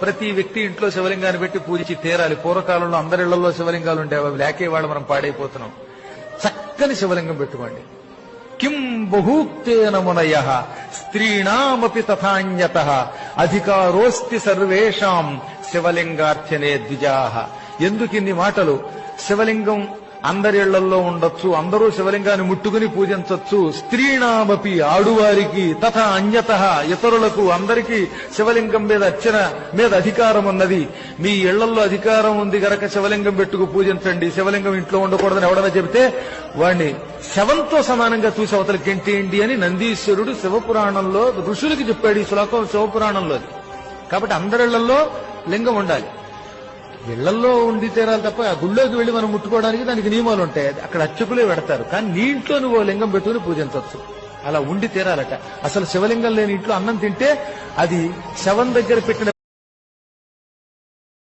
ప్రతి వ్యక్తి ఇంట్లో శివలింగాన్ని పెట్టి పూజించి తీరాలి. పూర్వకాలంలో అందరిళ్ళలో శివలింగాలు ఉండేవి. అవి లేకే వాళ్ళు మనం పాడైపోతున్నాం. చక్కని శివలింగం పెట్టుకోండి. కిం బహూక్తేన మునయ స్త్రీణామపి తథాన్యత అధికారోస్తి సర్వేషాం శివలింగార్చనే ద్విజాహ ఎందుకిన్ని మాటలు? శివలింగం అందరి ఇళ్ళలో ఉండొచ్చు అందరూ శివలింగాన్ని ముట్టుకుని పూజించవచ్చు స్త్రీణామపి ఆడువారికి తథ అన్యత ఇతరులకు అందరికీ శివలింగం మీద అర్చన మీద అధికారం ఉన్నది. మీ ఇళ్ళలో అధికారం ఉంది గనక శివలింగం పెట్టుకు పూజించండి. శివలింగం ఇంట్లో ఉండకూడదని ఎవడన్నా చెబితే వాణ్ణి శవంతో సమానంగా చూసి అవతలకి ఏంటి అని నందీశ్వరుడు శివపురాణంలో ఋషులకి చెప్పాడు ఈ శ్లోకం శివపురాణంలో కాబట్టి అందరిళ్ళలో లింగం ఉండాలి. ఇళ్ళలో ఉండి తీరాలి తప్ప ఆ గుళ్ళోకి వెళ్ళి మనం ముట్టుకోవడానికి దానికి నియమాలు ఉంటాయి. అక్కడ అర్చకులే పెడతారు. కానీ నీ ఇంట్లో నువ్వు లింగం పెట్టుకుని పూజించవచ్చు అలా ఉండి తీరాలట. అసలు శివలింగం లేని ఇంట్లో అన్నం తింటే అది శవం దగ్గర పెట్టిన